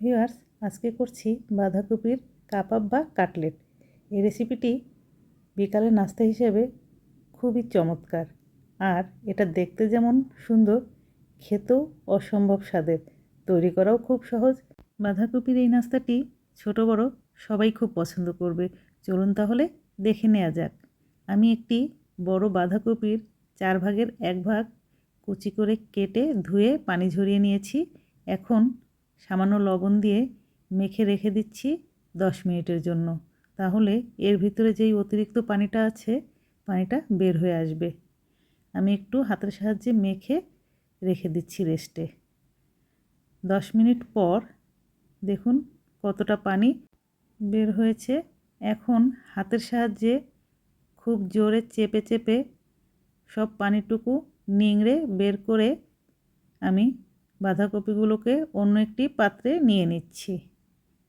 Viewers, আজকে করছি বাঁধাকপির কাবাব বা কাটলেট। এই রেসিপিটি বিকালের নাস্তা হিসেবে খুবই চমৎকার। আর এটা দেখতে যেমন সুন্দর, খেতেও অসম্ভব স্বাদের। তৈরি করাও খুব সহজ। বাঁধাকপির এই নাস্তাটি ছোট, বড় সবাই খুব পছন্দ করবে। চলুন তাহলে দেখে নেওয়া যাক। আমি একটি বড় বাঁধাকপির চার ভাগের এক ভাগ কুচি করে কেটে ধুয়ে পানি ঝরিয়ে নিয়েছি। এখন সামান্য লবণ দিয়ে মেখে রেখে দিচ্ছি দশ মিনিটের জন্য। তাহলে এর ভিতরে যেই অতিরিক্ত পানিটা আছে, পানিটা বের হয়ে আসবে। আমি একটু হাতের সাহায্যে মেখে রেখে দিচ্ছি রেস্টে। দশ মিনিট পর দেখুন কতটা পানি বের হয়েছে। এখন হাতের সাহায্যে খুব জোরে চেপে চেপে সব পানিটুকু নিংড়ে বের করে আমি বাঁধাকপিগুলোকে অন্য একটি পাত্রে নিয়ে নিচ্ছি।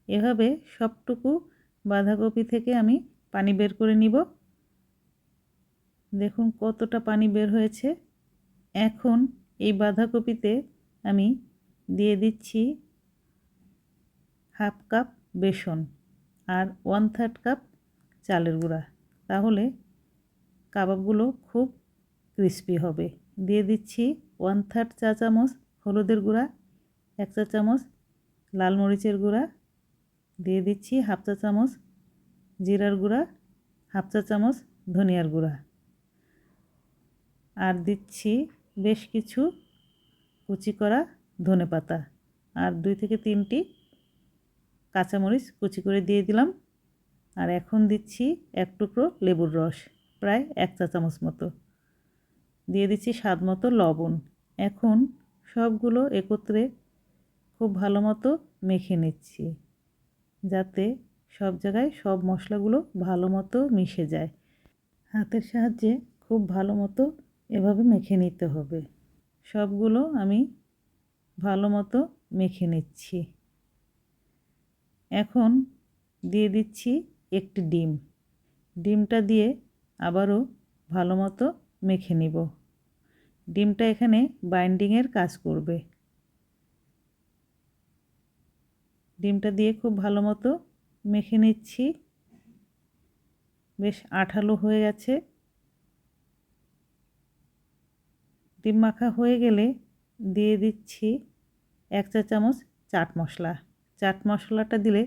এভাবে সবটুকু বাঁধাকপি থেকে আমি পানি বের করে নিব। দেখুন কতটা পানি বের হয়েছে। এখন এই বাঁধাকপিতে আমি দিয়ে দিচ্ছি হাফ কাপ বেসন আর ওয়ান থার্ড কাপ চালের গুঁড়া। তাহলে কাবাবগুলো খুব ক্রিস্পি হবে। দিয়ে দিচ্ছি ওয়ান থার্ড চা চামচ হলুদের গুঁড়া, এক চা চামচ লাল মরিচের গুঁড়া, দিয়ে দিচ্ছি হাফ চা চামচ জিরার গুঁড়া, হাফ চা চামচ ধনিয়ার গুঁড়া। আর দিচ্ছি বেশ কিছু কুচি করা ধনে পাতা। আর দুই থেকে তিনটি কাঁচামরিচ কুচি করে দিয়ে দিলাম। আর এখন দিচ্ছি এক টুকরো লেবুর রস, প্রায় এক চা চামচ মতো। দিয়ে দিচ্ছি স্বাদ মতো লবণ। এখন সবগুলো একত্রে খুব ভালো মতো মেখে নিচ্ছি, যাতে সব জায়গায় সব মশলাগুলো ভালো মতো মিশে যায়। হাতের সাহায্যে খুব ভালো মতো এভাবে মেখে নিতে হবে। সবগুলো আমি ভালো মতো মেখে নিচ্ছি। এখন দিয়ে দিচ্ছি একটি ডিম। ডিমটা দিয়ে আবারও ভালো মতো মেখে নিব। ডিমটা এখানে বাইন্ডিংয়ের কাজ করবে। ডিমটা দিয়ে খুব ভালো মতো মেখে নিচ্ছি। বেশ আঠালো হয়ে গেছে। ডিম মাখা হয়ে গেলে দিয়ে দিচ্ছি এক চা চামচ চাট মশলা। চাট মশলাটা দিলে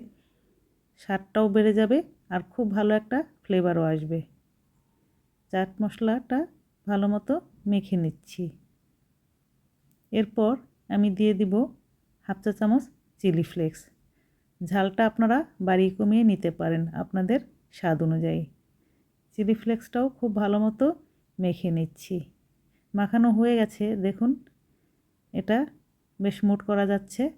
স্বাদটাও বেড়ে যাবে আর খুব ভালো একটা ফ্লেভারও আসবে। চাট মশলাটা ভালো মতো মেখে নিচ্ছি। এরপর আমি দিয়ে দিব হাফ চা চামচ চিলি ফ্লেক্স। ঝালটা আপনারা বাড়িয়ে কমিয়ে নিতে পারেন আপনাদের স্বাদ অনুযায়ী। চিলি ফ্লেক্সটাও খুব ভালো মতো মেখে নিচ্ছি। মাখানো হয়ে গেছে, দেখুন। এটা বেশ মুট করা যাচ্ছে।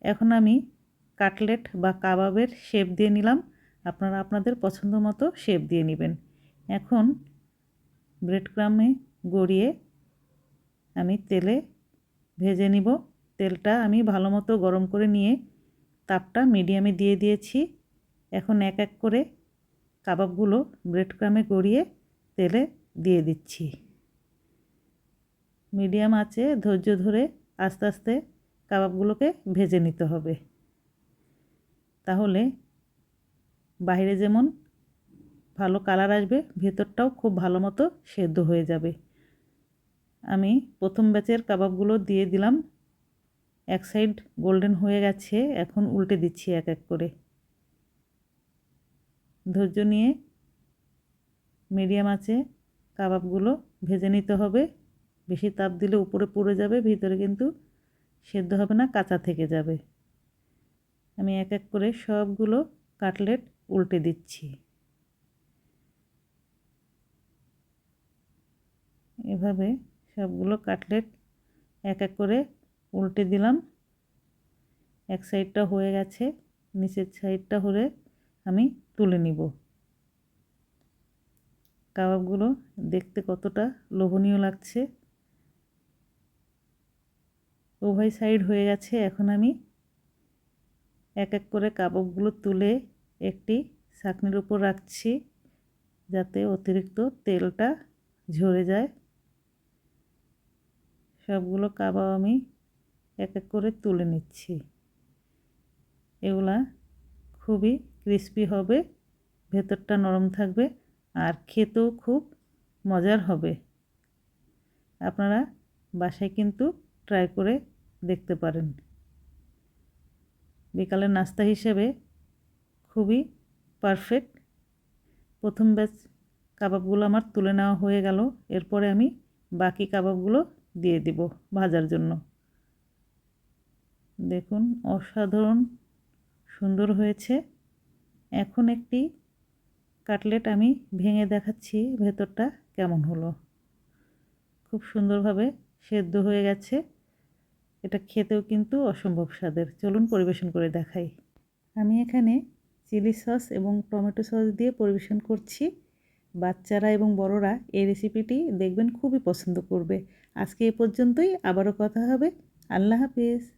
এখন আমি কাটলেট বা কাবাবের শেপ দিয়ে নিলাম। আপনারা আপনাদের পছন্দ মতো শেপ দিয়ে নেবেন। এখন ব্রেড ক্রামে গড়িয়ে আমি তেলে ভেজে নিব। তেলটা আমি ভালো মতো গরম করে নিয়ে তাপটা মিডিয়ামে দিয়ে দিয়েছি। এখন এক এক করে কাবাবগুলো ব্রেড ক্রামে গড়িয়ে তেলে দিয়ে দিচ্ছি। মিডিয়াম আছে ধৈর্য ধরে আস্তে আস্তে কাবাবগুলোকে ভেজে নিতে হবে। তাহলে বাইরে যেমন ভালো কালার আসবে, ভেতরটাও খুব ভালো মতো সেদ্ধ হয়ে যাবে। আমি প্রথম ব্যাচের কাবাবগুলো দিয়ে দিলাম। এক সাইড গোল্ডেন হয়ে গেছে, এখন উল্টে দিচ্ছি এক এক করে। ধৈর্য নিয়ে মিডিয়াম আছে কাবাবগুলো ভেজে নিতে হবে। বেশি তাপ দিলে উপরে পুড়ে যাবে, ভিতরে কিন্তু সেদ্ধ হবে না, কাঁচা থেকে যাবে। আমি এক এক করে সবগুলো কাটলেট উল্টে দিচ্ছি। এভাবে সবগুলো কাটলেট এক এক করে উল্টে দিলাম। এক সাইডটা হয়ে গেছে, নিচের সাইডটা হলে আমি তুলে নিব। কাবাবগুলো দেখতে কতটা লোভনীয় লাগছে। উভয় সাইড হয়ে গেছে, এখন আমি এক এক করে কাবাবগুলো তুলে একটি ছাকনির উপর রাখছি, যাতে অতিরিক্ত তেলটা ঝরে যায়। সবগুলো কাবাব আমি এক এক করে তুলে নিচ্ছি। এগুলা খুবই ক্রিস্পি হবে, ভেতরটা নরম থাকবে আর খেতেও খুব মজার হবে। আপনারা বাসায় কিন্তু ট্রাই করে দেখতে পারেন। বিকালের নাস্তা হিসেবে খুবই পারফেক্ট প্রথম ব্যাচ কাবাবগুলো আমার তুলে নেওয়া হয়ে গেল, এরপরে আমি বাকি কাবাবগুলো দিয়ে দিব ভাজার জন্য। দেখুন, অসাধারণ, সুন্দর হয়েছে। এখন একটি কাটলেট আমি ভেঙে দেখাচ্ছি, ভেতরটা কেমন হলো। খুব সুন্দরভাবে সেদ্ধ হয়ে গেছে। এটা খেতেও কিন্তু অসম্ভব স্বাদের। চলুন পরিবেশন করে দেখাই। আমি এখানে চিলি সস এবং টমেটো সস দিয়ে পরিবেশন করছি। বাচ্চারা এবং বড়রা এই রেসিপিটি দেখবেন খুবই পছন্দ করবে। আজকে এ পর্যন্তই, আবারও কথা হবে। আল্লাহ হাফিজ।